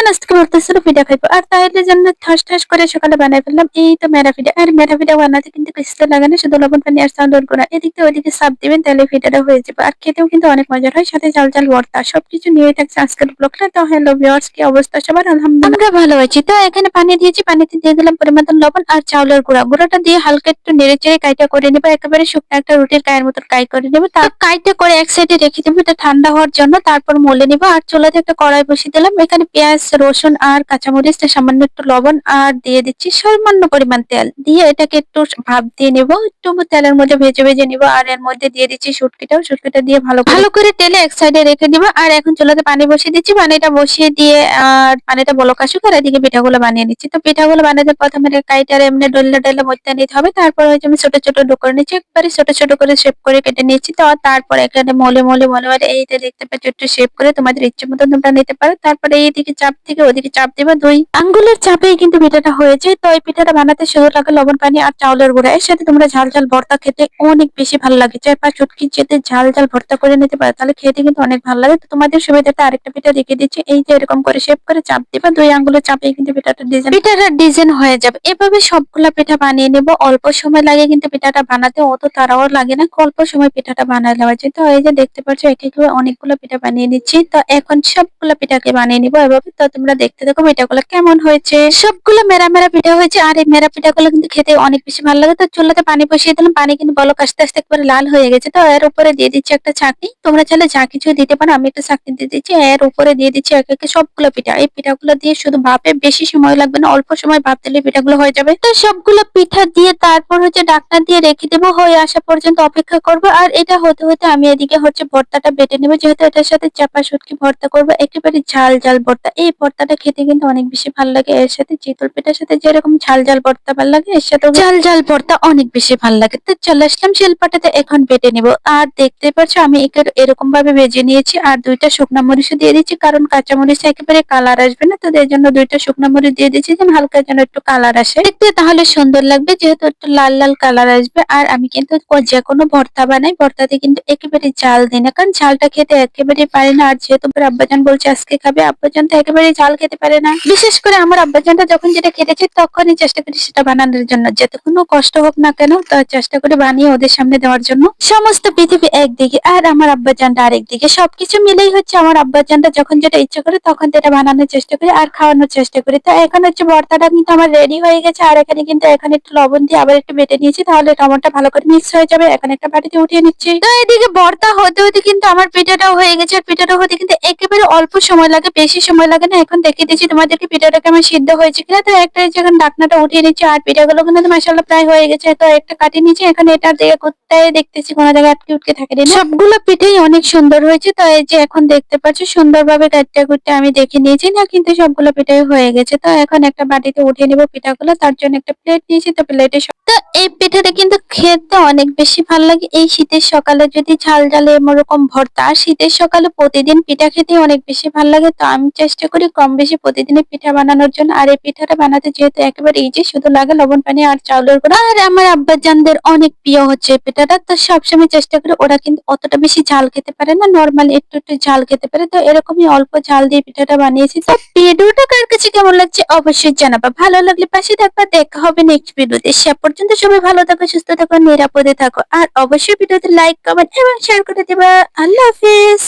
যেন আজকে ভাবতেছিল পিঠা খাইবো। আর তাইলে জন্য ঠাস ঠাস করে সকালে বানাই ফেললাম, এই তো মেরা পিঠা আর মেরা পিঠা বানাতে কিন্তু কিছু লাগে না, শুধু লবণ পানি আর চাউলের গুঁড়া। এদিক ওইদিকে চাপ দিবেন তাহলে পিঠাটা হয়ে যাবে। আর খেতেও কিন্তু অনেক মজার হয়, সাথে চাল চাল, ভর্তা, সবকিছু নিয়ে থাকছে আজকের ব্লগটা তো হ্যালো ভিউয়ার্স কি অবস্থা সবার? আলহামদুলিল্লাহ। আমরা ভালো আছি। তো এখানে পানি দিয়েছি, পানিতে দিয়ে দিলাম পরিমাণ লবণ আর চাউলের গুঁড়া। গুঁড়াটা দিয়ে হালকা একটু নেড়ে চেড়ে কাইটা করে নেব। একেবারে শুকনো একটা রুটির কায়ের মতন কাই করে নেব। তার কাইটা করে এক সাইডে রেখে দেবো, এটা ঠান্ডা হওয়ার জন্য। তারপর মলে নিবো। আর চুলাতে একটা কড়াই বসিয়ে দিলাম। এখানে পেঁয়াজ রসুন আর কাঁচামরিচ সামান্য একটু লবণ, আর দিয়ে দিচ্ছি সামান্য পরিমাণ তেল। দিয়ে এটাকে একটু ভাপ দিয়ে নেব, একটু তেলের মধ্যে ভেজে ভেজে নিবো, আর এর মধ্যে দিয়ে দিচ্ছি শুটকিটাও। শুটকিটা দিয়ে ভালো ভালো করে তেলে এক সাইডে রেখে দিব, আর এখন চুলাতে পানি বসিয়ে দিচ্ছি। পানিটা বসিয়ে দিয়ে, আর পানিটা বলক আসুক, আর এদিকে পিঠাগুলো বানিয়ে নিচ্ছি। তো পিঠাগুলো বানাতে প্রথমে কাইটার এমনি ডল্লা ডল্লা মধ্যে নিতে হবে। তারপর হচ্ছে আমি ছোট ছোট ডো করে নিচ্ছি, একবারে ছোট ছোট করে শেপ করে কেটে নিচ্ছি। তো তারপর এখানে মলে মলে মলে মলে এইটা দেখতে পাচ্ছ, একটু শেপ করে তোমাদের ইচ্ছে মতো তোমরা নিতে পারো। তারপরে এইদিকে চাপ থেকে ওদিকে চাপ দিবা দুই। আঙ্গুলের চাপেই কিন্তু পিঠাটা হয়ে যায় তো এই পিঠাটা বানাতে শুধু লাগে লবণ পানি আর চাউলের গুঁড়া। এর সাথে তোমরা ঝাল ঝাল ভর্তা খেতে অনেক বেশি ভালো লাগে। চার পাঁচ চুটকি যেতে ঝাল ঝাল ভর্তা করে নিতে পারো। তাহলে খেতে কিন্তু অনেক ভালো লাগে। তো তোমাদের সুবিধাটা আরেকটা পিঠা দেখিয়ে দিচ্ছি। এই যে এরকম করে শেপ করে চাপ দিবা। দুই আঙ্গুলের চাপেই কিন্তু পিঠাটা ডিজাইন পিঠাটা ডিজাইন হয়ে যাবে। এভাবে সবগুলা পিঠা বানিয়ে নেব। অল্প সময় লাগে কিন্তু পিঠাটা বানাতে। অত তাড়াও লাগে না। অল্প সময় পিঠাটা বানায় নেওয়া যায়। তো এই যে দেখতে পাচ্ছ, এক এক অনেকগুলো পিঠা বানিয়ে নিচ্ছি। তো এখন সবগুলো পিঠাকে বানিয়ে নিবো এভাবে। তো তোমরা দেখতে দেখো পিঠাগুলো কেমন হয়েছে। সবগুলো মেরা মেরা পিঠা হয়েছে আর এই মেরা পিঠাগুলো কিন্তু খেতে অনেক বেশি ভালো লাগে। তো চুলাতে পানি বসিয়ে দিলাম, পানি কিন্তু বলক আস্তে আস্তে একবারে লাল হয়ে গেছে। তো এর উপরে দিয়ে দিচ্ছি একটা চাকনি তোমরা চাইলে যা কিছু দিতে পারো, আমি একটা চাকনি দিয়ে দিচ্ছি। এর উপরে দিয়ে দিচ্ছি এক একে সবগুলো পিঠা। এই পিঠাগুলো দিয়ে শুধু ভাপে বেশি সময় লাগবে না, অল্প সময় ভাপ দিলে পিঠাগুলো হয়ে যাবে। তো সবগুলো পিঠা দিয়ে তারপর হচ্ছে ডাকনা দিয়ে রেখে দেবো। হয়ে আসা পর্যন্ত অপেক্ষা করব। আর এটা হতে হতে আমি এদিকে হচ্ছে ভর্তাটা বেটে নেব। যেহেতু এটার সাথে চাপা শুটকি ভর্তা করব, একেবারে ঝাল ঝাল ভর্তা। এই ভর্তাটা খেতে কিন্তু অনেক বেশি ভালো লাগে। এর সাথে চিতল পিঠার সাথে যেরকম ঝাল ঝাল ভর্তা ভালো লাগে, এর সাথে ঝাল ঝাল ভর্তা অনেক বেশি ভালো লাগে। তো চলে আসলাম শিলপাটাতে, এখন বেটে নেব। আর দেখতে পাচ্ছ, আমি এরকম ভাবে ভেজে নিয়েছি, আর দুইটা শুকনা মরিচও দিয়ে দিচ্ছি, কারণ কাঁচা মরিচ একেবারে কালার আসবে না, তো এর জন্য দুইটা শুকনো মরিচ দিয়ে দিচ্ছি, যেন হালকা যেন একটু কালার আসে। দেখতে তাহলে সুন্দর লাগবে, যেহেতু একটু লাল লাল কালার আসবে, আর আমি কিন্তু যে কোনো ভর্তা বানাই, ভর্তাতে কিন্তু একেবারে ঝাল দিই না, কারণ ঝালটা খেতে একেবারে পারি না, আর যেহেতু আব্বাজান বলছে আজকে খাবে, আব্বাজান তো একেবারে ঝাল খেতে পারে না। বিশেষ করে আমার আব্বাজানটা যখন যেটা খেতেছে তখনই চেষ্টা করি সেটা বানানোর জন্য। যত কোনো কষ্ট হোক না কেন, তো চেষ্টা করে বানিয়ে ওদের সামনে দেওয়ার জন্য। সমস্ত পৃথিবী একদিকে আর আমার আব্বাজানটা আরেকদিকে। সবকিছু মিলেই হচ্ছে আমার আব্বাজানটা যখন যেটা ইচ্ছা করে তখন সেটা বানানোর চেষ্টা করি আর খাওয়ানোর চেষ্টা করি। তো এখন হচ্ছে ভর্তাটা কিন্তু আমার রেডি হয়ে গেছে। আর এখানে কিন্তু এখানে একটু লবণ দিয়ে আবার একটু বেটে নিয়েছি। তাহলে টমেটো ভালো করে মিক্স হয়ে যাবে। এখন একটা বাটিতে উঠিয়ে নিচ্ছি। তো এদিকে ভর্তা হতে হতে কিন্তু আমার পিঠাটাও হয়ে গেছে। আর পিঠাটা হতে কিন্তু একেবারে অল্প সময় লাগে, বেশি সময় লাগে না। এখন দেখিয়ে দিচ্ছি তোমাদেরকে পিঠাটা কেমন সিদ্ধ হয়েছে কিনা। তো একটা যখন ডাকনাটা উঠিয়ে নিচ্ছি আর পিঠাগুলো কিন্তু মাসাল্লাহ প্রায় হয়ে গেছে। তো একটা কাটিয়ে নিচ্ছি এখানে এটা দিয়ে কোথায় দেখতেছি, কোনো জায়গায় আটকে উটকে থাকে সবগুলো পিঠেই অনেক সুন্দর হয়েছে। তো এই যে এখন দেখতে পাচ্ছি, সুন্দরভাবে কাটতে কুটতে আমি দেখে নিয়েছি না, কিন্তু সবগুলো পিঠাই হয়ে গেছে। তো এখন একটা বাটিতে উঠিয়ে নিব পিঠাগুলো, তার জন্য একটা প্লেট নিয়েছি। তো প্লেটে তো এই পিঠাটা কিন্তু খেতে অনেক বেশি ভালো লাগে। এই শীতের সকালে যদি ঝাল ঝালে এরকম ভর্তা আর শীতের সকালে প্রতিদিন পিঠা খেতে অনেক বেশি ভালো লাগে। তো আমি চেষ্টা করি কম বেশি প্রতিদিনই পিঠা বানানোর জন্য। আর এই পিঠাটা বানাতে যেহেতু একেবারে ইজি শুধু লাগে লবণ পানি আর চাউলের গুঁড়া। আর আমার আব্বাজানদের অনেক প্রিয় হচ্ছে পিঠাটা। তো সবসময় চেষ্টা করি ওরা কিন্তু অতটা বেশি ঝাল খেতে পারে না। নর্মালি একটু একটু ঝাল খেতে পারে। তো এরকমই অল্প ঝাল দিয়ে পিঠাটা বানিয়েছি। তো ভিডিওটা কার কাছে কেমন লাগছে অবশ্যই জানাবা। ভালো লাগলে পাশে থাকবা। দেখা হবে নেক্সট ভিডিওতে সে পর্যন্ত সবাই ভালো থাকো, সুস্থ থাকো নিরাপদে থাকো। আর অবশ্যই ভিডিওতে লাইক কমেন্ট এবং শেয়ার করে দেবা। আল্লাহ হাফিজ।